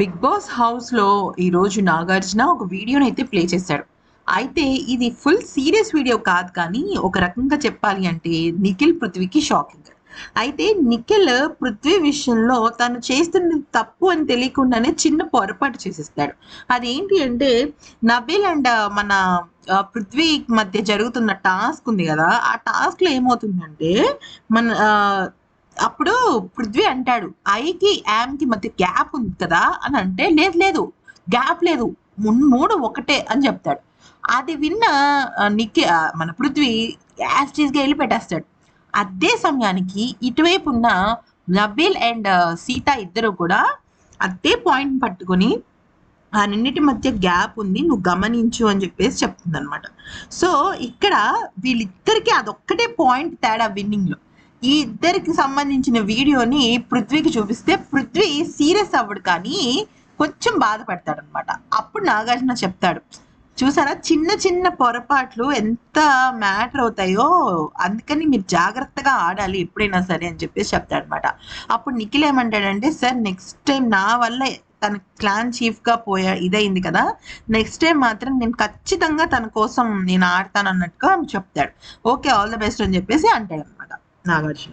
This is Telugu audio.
బిగ్ బాస్ హౌస్లో ఈరోజు నాగార్జున ఒక వీడియోని అయితే ప్లే చేశాడు. అయితే ఇది ఫుల్ సీరియస్ వీడియో కాదు కానీ ఒక రకంగా చెప్పాలి అంటే నిఖిల్ పృథ్వీకి షాకింగ్. అయితే నిఖిల్ పృథ్వీ విషయంలో తను చేస్తున్న తప్పు అని తెలియకుండానే చిన్న పొరపాటు చేసేస్తాడు. అదేంటి అంటే నబిల్ అండ్ మన పృథ్వీ మధ్య జరుగుతున్న టాస్క్ ఉంది కదా ఆ టాస్క్లో ఏమవుతుందంటే మన అప్పుడు పృథ్వీ అంటాడు ఐకి యామ్కి మధ్య గ్యాప్ ఉంది కదా? అని అంటే లేదు లేదు గ్యాప్ లేదు మూడు ఒకటే అని చెప్తాడు. అది విన్న ఆ, నిక్కి మన పృథ్వీ యాస్టీస్గా వెళ్ళి పెట్టేస్తాడు అదే సమయానికి ఇటువైపు ఉన్న నబీల్ అండ్ సీత ఇద్దరు కూడా అదే పాయింట్ పట్టుకొని ఆ రెండింటి మధ్య గ్యాప్ ఉంది నువ్వు గమనించు అని చెప్పేసి చెప్తుంది అనమాట సో ఇక్కడ వీళ్ళిద్దరికీ అదొక్కటే పాయింట్ తేడా విన్నింగ్లో. ఈ ఇద్దరికి సంబంధించిన వీడియోని పృథ్వీకి చూపిస్తే పృథ్వీ సీరియస్ అవ్వడు కానీ కొంచెం బాధపడతాడు అనమాట అప్పుడు నాగార్జున చెప్తాడు చూసారా చిన్న చిన్న పొరపాట్లు ఎంత మ్యాటర్ అవుతాయో అందుకని మీరు జాగ్రత్తగా ఆడాలి ఎప్పుడైనా సరే అని చెప్పేసి చెప్తాడనమాట అప్పుడు నిఖిల్ ఏమంటాడంటే సార్ నెక్స్ట్ టైం నా వల్ల తన క్లాన్ చీఫ్గా పోయా ఇదైంది కదా నెక్స్ట్ టైం మాత్రం నేను ఖచ్చితంగా తన కోసం నేను ఆడతాను అన్నట్టుగా చెప్తాడు. ఓకే ఆల్ ద బెస్ట్ అని చెప్పేసి అంటాడు అనమాట నాగార్జున